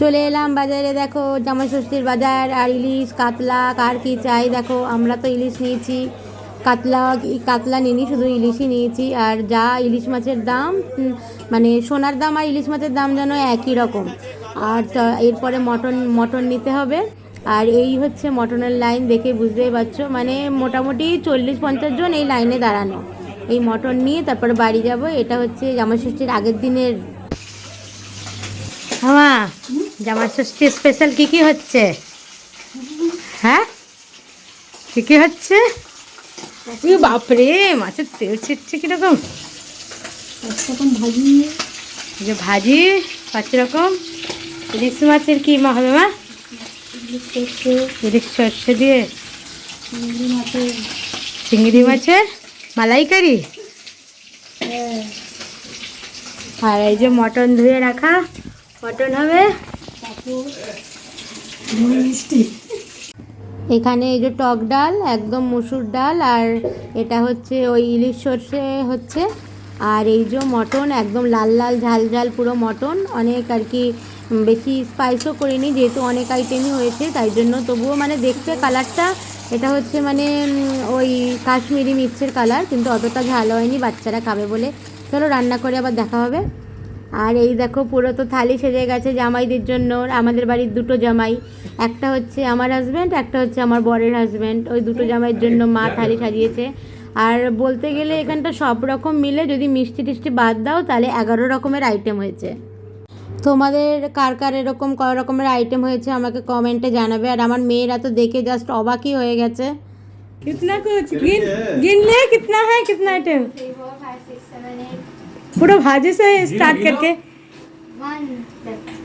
চলে এলাম বাজারে, দেখো জামাই ষষ্ঠীর বাজার, আর ইলিশ, কাতলা, কার কি চাই? দেখো, আমরা তো ইলিশ নিয়েছি। কাতলা কাতলা নিইনি, শুধু ইলিশই নিয়েছি। আর যা ইলিশ মাছের দাম মানে সোনার দাম আর ইলিশ মাছের দাম যেন একই রকম। আর এরপরে মটন মটন নিতে হবে। আর এই হচ্ছে মটনের লাইন, দেখে বুঝতেই পারছ। মানে মোটামুটি চল্লিশ পঞ্চাশ জন এই লাইনে দাঁড়ানো। এই মটন নিয়ে তারপরে বাড়ি যাব। এটা হচ্ছে জামাই ষষ্ঠীর আগের দিনের। হামা জামাই ষষ্ঠী স্পেশাল কি কি হচ্ছে? হ্যাঁ? কি কি হচ্ছে? বাপরে, মাছের তেল ছিটছে কীরকম? এখন ভাজি যে ভাজি, পাঁচ রকম। ইলিশ মাছের কি মা হবে মা? ইলিশ সর্ষে দিয়ে। চিংড়ি মাছের মালাইকারি। আর এই যে মটন ধুয়ে রাখা। মটন হবে এখানে এই যে টক ডাল, একদম মুসুর ডাল, আর এটা হচ্ছে ওই ইলিশ সর্ষে হচ্ছে। আর এই যে মটন, একদম লাল লাল, ঝাল ঝাল পুরো মটন। অনেক আর কি বেশি স্পাইসও করিনি, যেহেতু অনেক আইটেমই হয়েছে, তাই জন্য তবুও মানে দেখতে কালারটা এটা হচ্ছে মানে ওই কাশ্মীরি মিক্সের কালার কিন্তু অতটা ঝাল হয়নি, বাচ্চারা খাবে বলে। চলো রান্না করে আবার দেখা হবে। আর এই দেখো, পুরো তো থালি সেজে গেছে জামাইদের জন্য আমাদের বাড়ির দুটো জামাই। একটা হচ্ছে আমার হাজব্যান্ড একটা হচ্ছে আমার বরের হাজব্যান্ড ওই দুটো জামাইয়ের জন্য মা থালি সাজিয়েছে। আর বলতে গেলে এখানটা সব রকম মিলে যদি মিষ্টি টিষ্টি বাদ দাও, তাহলে এগারো রকমের আইটেম হয়েছে। তোমাদের কার কার এরকম কয় রকমের আইটেম হয়েছে আমাকে কমেন্টে জানাবে। আর আমার মেয়েরা তো দেখে জাস্ট অবাকই হয়ে গেছে। कितना कुछ? गिन गिन ले कितना है कितना आइटम. पूरा भाजी से स्टार्ट करके। One, left.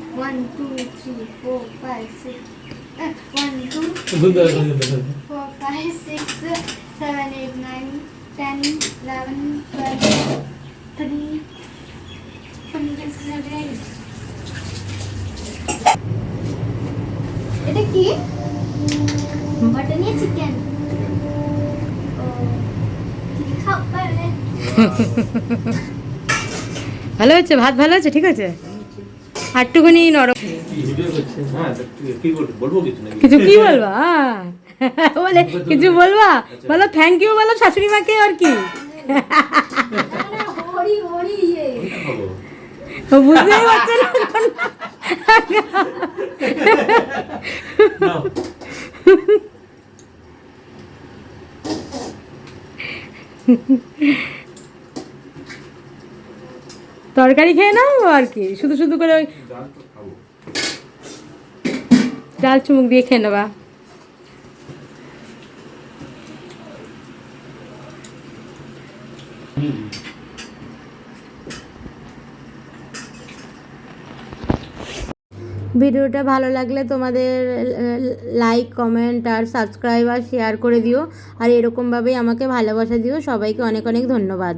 ভালো হচ্ছে ভাত ভালো হচ্ছে ঠিক আছে? আটটুকুনি নরম। হ্যাঁ কিছু কি বলবা? আহ, বলে কিছু বলবা? বলো থ্যাংক ইউ বলো শাশুড়ি মাকে আর কি? বুঝতেই পারছে না। তরকারি খেয়ে নাও আর কি। শুধু শুধু করে ওই ডাল চুমুক দিয়ে খেয়ে নেবা। ভিডিওটা ভালো লাগলে তোমাদের লাইক, কমেন্ট আর সাবস্ক্রাইব আর শেয়ার করে দিও। আর এরকমভাবেই আমাকে ভালোবাসা দিও। সবাইকে অনেক অনেক ধন্যবাদ।